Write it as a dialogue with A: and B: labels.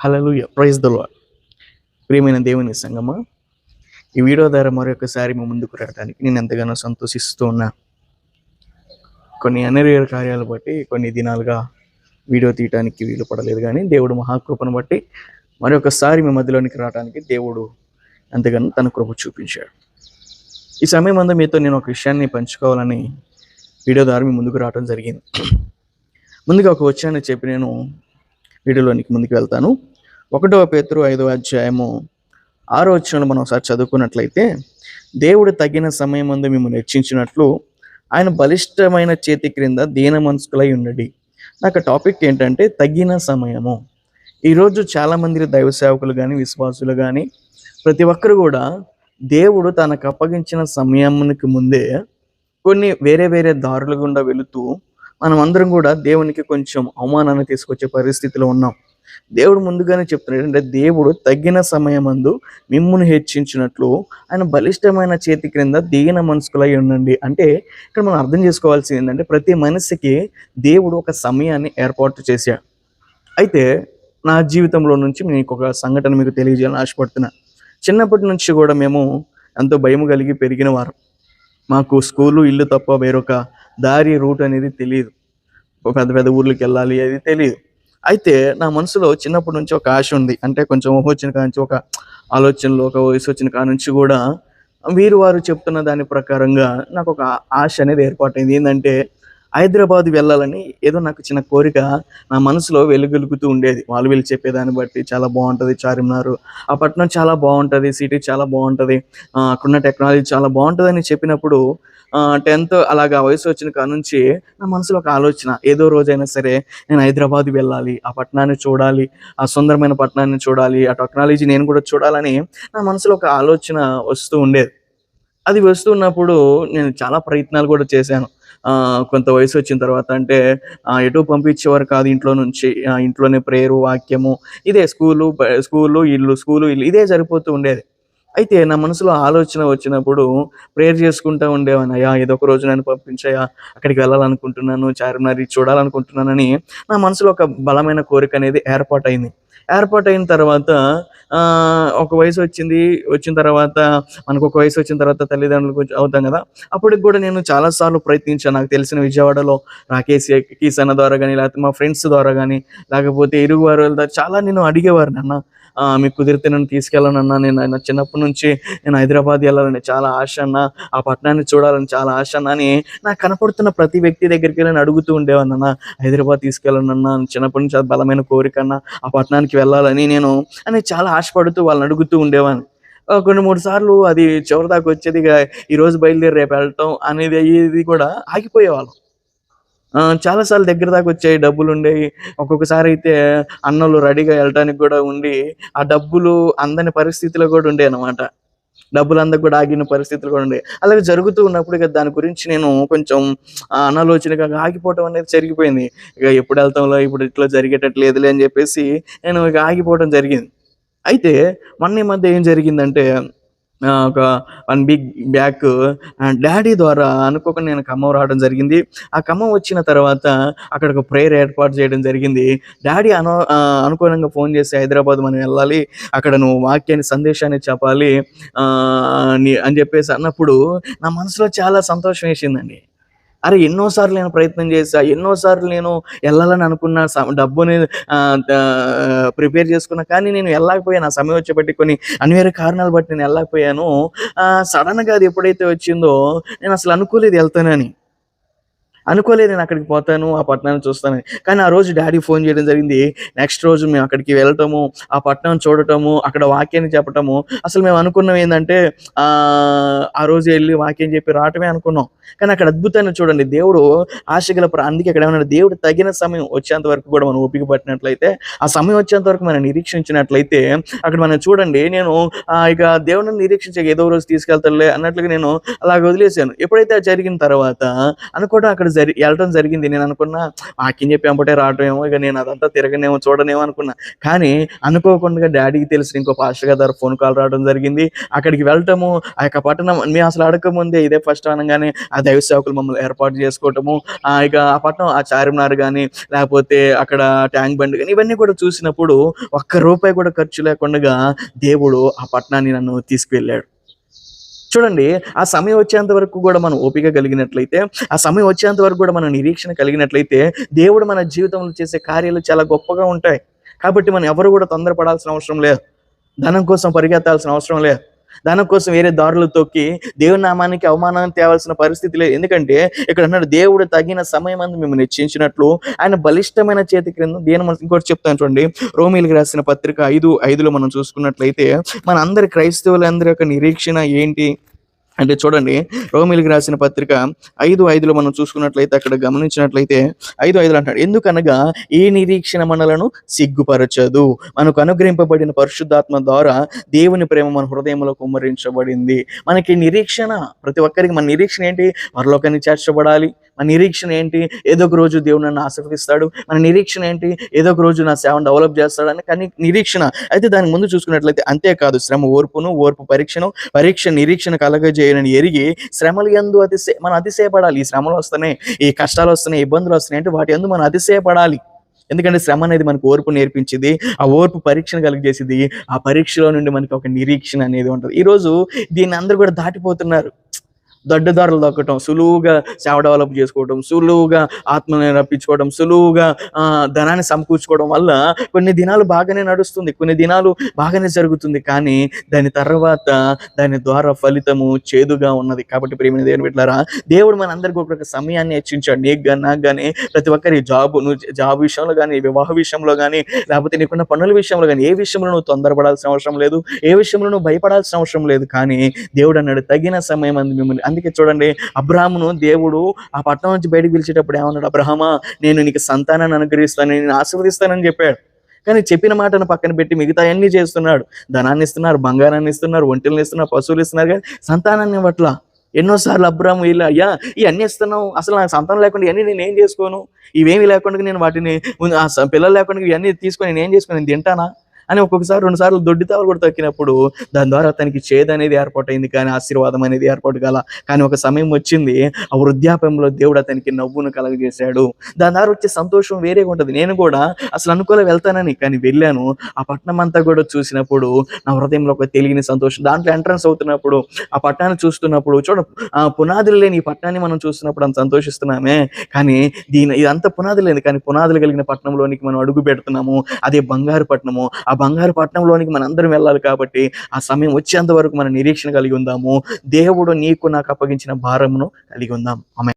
A: Hallelujah praise the ప్రియమైన దేవుని సంగమ ఈ వీడియో ద్వారా మరొకసారి మీ ముందుకు రావడానికి నేను ఎంతగానో సంతోషిస్తూ ఉన్నా. కొన్ని అనిర్య కార్యాలు బట్టి కొన్ని దినాలుగా వీడియో తీయడానికి వీలు పడలేదు కానీ దేవుడు మహాకృపను బట్టి మరొకసారి మీ మధ్యలోనికి రావడానికి దేవుడు ఎంతగానో తన కృప చూపించాడు. ఈ సమయం అంతా మీతో నేను ఒక విషయాన్ని పంచుకోవాలని వీడియో ద్వారా మీ ముందుకు రావడం జరిగింది. ముందుగా ఒక వచ్చానని చెప్పి నేను వీడియోలోనికి ముందుకు వెళ్తాను. ఒకటవ పేతురు ఐదవ అధ్యాయము ఆరో వచ్చిన మనం ఒకసారి చదువుకున్నట్లయితే దేవుడు తగిన సమయం ముందు మిమ్మల్ని హెచ్చించినట్లు ఆయన బలిష్టమైన చేతి క్రింద దీన మనసుకులై ఉండడి. నాకు టాపిక్ ఏంటంటే తగిన సమయము. ఈరోజు చాలామంది దైవ సేవకులు కానీ విశ్వాసులు కానీ ప్రతి ఒక్కరు కూడా దేవుడు తనకు అప్పగించిన సమయానికి ముందే కొన్ని వేరే వేరే దారుల గుండా వెళుతూ మనం అందరం కూడా దేవునికి కొంచెం అవమానాన్ని తీసుకొచ్చే పరిస్థితిలో ఉన్నాం. దేవుడు ముందుగానే చెప్తున్నాడు అంటే దేవుడు తగిన సమయమందు మిమ్మును హెచ్చించినట్లు ఆయన బలిష్టమైన చేతి క్రింద దిగిన మనసుకులై ఉండండి. అంటే ఇక్కడ మనం అర్థం చేసుకోవాల్సింది ఏంటంటే ప్రతి మనిషికి దేవుడు ఒక సమయాన్ని ఏర్పాటు చేశాడు. అయితే నా జీవితంలో నుంచి మీకు ఒక సంఘటన మీకు తెలియజేయాలని ఆశపడుతున్నా. చిన్నప్పటి నుంచి కూడా మేము ఎంతో భయం కలిగి పెరిగిన వారు. మాకు స్కూలు ఇల్లు తప్ప వేరొక దారి రూట్ అనేది తెలియదు పెద్ద పెద్ద ఊర్లకి వెళ్ళాలి అది తెలియదు అయితే నా మనసులో చిన్నప్పటి నుంచి ఒక ఆశ ఉంది. అంటే కొంచెం ఊహ వచ్చిన కాడ నుంచి ఒక ఆలోచనలు ఒక వయసు వచ్చిన కాడ నుంచి కూడా వీరు వారు చెప్తున్న దాని ప్రకారంగా నాకు ఒక ఆశ అనేది ఏర్పాటైంది. ఏంటంటే హైదరాబాద్ వెళ్ళాలని ఏదో నాకు చిన్న కోరిక నా మనసులో వెలుగొలుగుతూ ఉండేది. వాళ్ళు వీళ్ళు చెప్పేదాన్ని బట్టి చాలా బాగుంటుంది చార్మినార్. ఆ పట్టణం చాలా బాగుంటుంది సిటీ చాలా బాగుంటుంది అక్కడున్న టెక్నాలజీ చాలా బాగుంటుంది చెప్పినప్పుడు టెన్త్ అలాగా వయసు వచ్చిన కాడ నుంచి నా మనసులో ఒక ఆలోచన. ఏదో రోజైనా సరే నేను హైదరాబాద్ వెళ్ళాలి ఆ పట్టణాన్ని చూడాలి ఆ సుందరమైన పట్టణాన్ని చూడాలి ఆ టెక్నాలజీ నేను కూడా చూడాలని నా మనసులో ఒక ఆలోచన వస్తూ ఉండేది. అది వస్తున్నప్పుడు నేను చాలా ప్రయత్నాలు కూడా చేశాను. కొంత వయసు వచ్చిన తర్వాత అంటే ఎటు పంపించేవారు కాదు ఇంట్లో నుంచి ఇంట్లోనే ప్రేయరు వాక్యము ఇదే స్కూలు స్కూలు ఇల్లు స్కూలు ఇల్లు ఇదే సరిపోతూ ఉండేది. అయితే నా మనసులో ఆలోచన వచ్చినప్పుడు ప్రేయర్ చేసుకుంటూ ఉండేవాడిని అయ్యా ఏదో ఒక రోజు నన్ను పంపించయ్యా అక్కడికి వెళ్ళాలనుకుంటున్నాను చార్మినార్ చూడాలనుకుంటున్నానని నా మనసులో ఒక బలమైన కోరిక అనేది ఏర్పాటైంది. ఏర్పాటైన తర్వాత ఆ, ఒక వయసు వచ్చింది వచ్చిన తర్వాత మనకు ఒక వయసు వచ్చిన తర్వాత తల్లిదండ్రులకు అవుతాం కదా. అప్పటికి కూడా నేను చాలాసార్లు ప్రయత్నించాను. నాకు తెలిసిన విజయవాడలో రాకేష్ కిసన్న ద్వారా కానీ లేకపోతే మా ఫ్రెండ్స్ ద్వారా కానీ లేకపోతే ఇరుగు వారి ద్వారా చాలా నేను అడిగేవారు నాన్న. మీకు కుదిరితే నన్ను తీసుకెళ్ళనన్నా నేను నా చిన్నప్పటి నుంచి నేను హైదరాబాద్ వెళ్ళాలని చాలా ఆశ అన్న. ఆ పట్టణాన్ని చూడాలని చాలా ఆశ అన్న అని నాకు కనపడుతున్న ప్రతి వ్యక్తి దగ్గరికి వెళ్ళి నేను అడుగుతూ ఉండేవాన్ని అన్న హైదరాబాద్ తీసుకెళ్ళనన్నా చిన్నప్పటి నుంచి అది బలమైన కోరిక అన్న. ఆ పట్టణానికి వెళ్ళాలని నేను అని చాలా ఆశపడుతూ వాళ్ళని అడుగుతూ ఉండేవాడిని కొన్ని మూడు సార్లు అది చివరి దాకా వచ్చేది ఇక ఈ రోజు బయలుదేరి రేపు వెళ్ళటం అనేది అయ్యేది కూడా ఆగిపోయేవాళ్ళం. ఆ, చాలాసార్లు దగ్గర దాకా వచ్చాయి డబ్బులు ఉండేవి ఒక్కొక్కసారి అయితే అన్నలు రెడీగా వెళ్ళడానికి కూడా ఉండి ఆ డబ్బులు అందని పరిస్థితిలో కూడా ఉండే అనమాట డబ్బులు కూడా ఆగిన పరిస్థితులు కూడా ఉండే అలాగే జరుగుతూ ఉన్నప్పుడు ఇక దాని గురించి నేను కొంచెం అనాలోచనగా ఆగిపోవటం అనేది జరిగిపోయింది. ఇక ఎప్పుడు వెళ్తాంలో ఇప్పుడు ఇట్లా జరిగేటట్లేదులే అని చెప్పేసి నేను ఇక ఆగిపోవడం జరిగింది. అయితే మొన్న ఈ మధ్య ఏం జరిగిందంటే ఒక వన్ బిగ్ బ్యాక్ డాడీ ద్వారా అనుకోకుండా నేను ఖమ్మం రావడం జరిగింది. ఆ ఖమ్మం వచ్చిన తర్వాత అక్కడ ఒక ప్రేయర్ ఏర్పాటు చేయడం జరిగింది. డాడీ అను అనుకూలంగా ఫోన్ చేసి హైదరాబాద్ మనం వెళ్ళాలి. అక్కడ నువ్వు వాక్యాన్ని సందేశాన్ని చెప్పాలి. అని చెప్పేసి అన్నప్పుడు నా మనసులో చాలా సంతోషం వేసిందండి. అరే ఎన్నోసార్లు నేను ప్రయత్నం చేశా ఎన్నోసార్లు నేను వెళ్ళాలని అనుకున్న డబ్బుని ప్రిపేర్ చేసుకున్నా కానీ నేను వెళ్ళకపోయాను ఆ సమయం వచ్చేపట్టి కొన్ని అనివేరే కారణాలు బట్టి నేను వెళ్ళకపోయాను సడన్గా అది ఎప్పుడైతే వచ్చిందో నేను అసలు అనుకోలేదు వెళ్తానని. అనుకోలేదు నేను అక్కడికి పోతాను ఆ పట్టణాన్ని చూస్తానని. కానీ ఆ రోజు డాడీ ఫోన్ చేయడం జరిగింది నెక్స్ట్ రోజు మేము అక్కడికి వెళ్ళటము ఆ పట్టణం చూడటము అక్కడ వాక్యాన్ని చెప్పటము. అసలు మేము అనుకున్నాం ఏంటంటే ఆ ఆ రోజు వెళ్ళి వాక్యం చెప్పి రావటమే అనుకున్నాం. కానీ అక్కడ అద్భుతాన్ని చూడండి దేవుడు ఆశగల ప్ర- అందుకే ఇక్కడ ఏమన్నా దేవుడు తగిన సమయం వచ్చేంత వరకు కూడా మనం ఓపిక పట్టినట్లయితే ఆ సమయం వచ్చేంత వరకు మనం నిరీక్షించినట్లయితే అక్కడ మనం చూడండి నేను ఆ, ఇక దేవుడిని నిరీక్షించక ఏదో రోజు తీసుకెళ్తాడులే అన్నట్లుగా నేను అలాగ వదిలేసాను ఎప్పుడైతే అది జరిగిన తర్వాత అనుకోవడం అక్కడ జరి వెళ్ళటం జరిగింది. నేను అనుకున్నా ఆకిని చెప్పి వెంబటే రావటమేమో ఇక నేను అదంతా తిరగనేమో చూడనేమో అనుకున్నా. కానీ అనుకోకుండా డాడీకి తెలిసిన ఇంకో పాస్టర్ గారు ఫోన్ కాల్ రావడం జరిగింది. అక్కడికి వెళ్ళటము ఆ యొక్క పట్టణం మేము అసలు అడగకముందే ఇదే ఫస్ట్ అనగానే ఆ దైవ సేవకులు మమ్మల్ని ఏర్పాటు చేసుకోవటము ఆ ఇక ఆ పట్టణం ఆ చార్మినార్ కానీ లేకపోతే అక్కడ ట్యాంక్ బండ్ కానీ ఇవన్నీ కూడా చూసినప్పుడు ఒక్క రూపాయి కూడా ఖర్చు లేకుండా దేవుడు ఆ పట్టణాన్ని నన్ను తీసుకువెళ్ళాడు. చూడండి ఆ సమయం వచ్చేంత వరకు కూడా మనం ఓపిక కలిగినట్లయితే ఆ సమయం వచ్చేంత వరకు కూడా మనం నిరీక్షణ కలిగినట్లయితే దేవుడు మన జీవితంలో చేసే కార్యాలు చాలా గొప్పగా ఉంటాయి. కాబట్టి మనం ఎవరు కూడా తొందరపడాల్సిన అవసరం లేదు. ధనం కోసం పరిగెత్తాల్సిన అవసరం లేదు. దాని కోసం వేరే దారులు తొక్కి దేవుని నామానికి అవమానం తేవాల్సిన పరిస్థితి లేదు. ఎందుకంటే ఇక్కడ అన్నాడు దేవుడు తగిన సమయం అందు మిమ్మల్ని హెచ్చించినట్లు ఆయన బలిష్టమైన చేతి క్రింద దేని మనం ఇంకోటి చెప్తాను చూడండి. రోమిలికి రాసిన పత్రిక ఐదు ఐదులో మనం చూసుకున్నట్లయితే మన అందరి క్రైస్తవులందరి యొక్క నిరీక్షణ ఏంటి? అంటే చూడండి రోమిలికి రాసిన పత్రిక ఐదు ఐదులో మనం చూసుకున్నట్లయితే అక్కడ గమనించినట్లయితే ఐదు ఐదులు అంటాడు ఎందుకనగా ఈ నిరీక్షణ మనలను సిగ్గుపరచదు. మనకు అనుగ్రహింపబడిన పరిశుద్ధాత్మ ద్వారా దేవుని ప్రేమ మన హృదయంలో కుమ్మరించబడింది. మనకి నిరీక్షణ ప్రతి ఒక్కరికి మన నిరీక్షణ ఏంటి? పరలోకాన్ని చేర్చబడాలి. మన నిరీక్షణ ఏంటి? ఏదో ఒక రోజు దేవుడు నన్ను ఆశీర్వదిస్తాడు. మన నిరీక్షణ ఏంటి? ఏదో ఒక రోజు నా సేవను డెవలప్ చేస్తాడని కానీ నిరీక్షణ. అయితే దానికి ముందు చూసుకున్నట్లయితే అంతేకాదు శ్రమ ఓర్పును ఓర్పు పరీక్షను పరీక్ష నిరీక్షణ కలగజేయనని ఎరిగి శ్రమలు ఎందు అతిశయ మనం అతిశయపడాలి. ఈ శ్రమలు వస్తున్నాయి ఈ కష్టాలు వస్తున్నాయి ఇబ్బందులు వస్తున్నాయి అంటే వాటి ఎందు మనం అతిశయపడాలి. ఎందుకంటే శ్రమ అనేది మనకు ఓర్పు నేర్పించింది ఆ ఓర్పు పరీక్షను కలిగజేసింది ఆ పరీక్షలో నుండి మనకి ఒక నిరీక్షణ అనేది ఉంటుంది. ఈరోజు దీన్ని అందరూ కూడా దాటిపోతున్నారు. దడ్డదారులు దక్కటం సులువుగా సేవ డెవలప్ చేసుకోవడం సులువుగా ఆత్మని రప్పించుకోవడం సులువుగా ఆ, ధనాన్ని సమకూర్చుకోవడం వల్ల కొన్ని దినాలు బాగానే నడుస్తుంది కొన్ని దినాలు బాగానే జరుగుతుంది. కానీ దాని తర్వాత దాని ద్వారా ఫలితము చేదుగా ఉన్నది. కాబట్టి ప్రేమ దేవుని పెట్టారా దేవుడు మన అందరికీ ఒక సమయాన్ని హెచ్చించాడు నీకు కానీ నాకు కానీ ప్రతి ఒక్కరి జాబ్ నువ్వు జాబ్ విషయంలో కానీ వివాహ విషయంలో కానీ లేకపోతే నీకున్న పనుల విషయంలో కానీ ఏ విషయంలో నువ్వు తొందరపడాల్సిన అవసరం లేదు ఏ విషయంలో నువ్వు భయపడాల్సిన అవసరం లేదు. కానీ దేవుడు అన్నాడు తగిన సమయం అంది మిమ్మల్ని అందుకే చూడండి అబ్రహమును దేవుడు ఆ పట్టణం నుంచి బయటకు పిలిచేటప్పుడు ఏమన్నాడు అబ్రహమా నేను నీకు సంతానాన్ని అనుగ్రహిస్తాను నేను ఆశీర్వదిస్తానని చెప్పాడు. కానీ చెప్పిన మాటను పక్కన పెట్టి మిగతా అన్ని చేస్తున్నాడు. ధనాన్ని ఇస్తున్నారు బంగారాన్ని ఇస్తున్నారు ఒంటెలను ఇస్తున్నారు పశువులు ఇస్తున్నారు కానీ సంతానాన్ని ఇవ్వట్లా. ఎన్నోసార్లు అబ్రాహం వీళ్ళు అయ్యా ఇవన్నీ ఇస్తున్నావు. అసలు నాకు సంతానం లేకుండా ఇవన్నీ నేను ఏం చేసుకోను? ఇవేమి లేకుండా నేను వాటిని పిల్లలు లేకుండా ఇవన్నీ తీసుకొని నేను ఏం చేసుకోను నేను తింటానా? అని ఒక్కొక్కసారి రెండు సార్లు దొడ్డితావలు కూడా తక్కినప్పుడు దాని ద్వారా తనకి చేదు అనేది ఏర్పాటైంది కానీ ఆశీర్వాదం అనేది ఏర్పాటు కాల. కానీ ఒక సమయం వచ్చింది ఆ వృద్ధాప్యంలో దేవుడు అతనికి నవ్వును కలగజేశాడు. దాని ద్వారా వచ్చే సంతోషం వేరేగా ఉంటుంది. నేను కూడా అసలు అనుకోలే వెళ్తానని కానీ వెళ్ళాను. ఆ పట్టణం అంతా కూడా చూసినప్పుడు నా హృదయంలో ఒక తెలియని సంతోషం. దాంట్లో ఎంట్రన్స్ అవుతున్నప్పుడు ఆ పట్టణాన్ని చూస్తున్నప్పుడు చూడ పునాదులు లేని ఈ పట్టణాన్ని మనం చూస్తున్నప్పుడు అంత సంతోషిస్తున్నామే. కానీ దీని ఇదంతా పునాదులు లేదు కానీ పునాదులు కలిగిన పట్టణంలోనికి మనం అడుగు పెడుతున్నాము. అదే బంగారు పట్టణము ఆ బంగారు పట్టణంలోనికి మనం అందరం వెళ్ళాలి కాబట్టి ఆ సమయం వచ్చేంత వరకు మన నిరీక్షణ కలిగి ఉందాము. దేవుడు నీకు నాకు అప్పగించిన భారమును కలిగి ఉందాం. ఆమె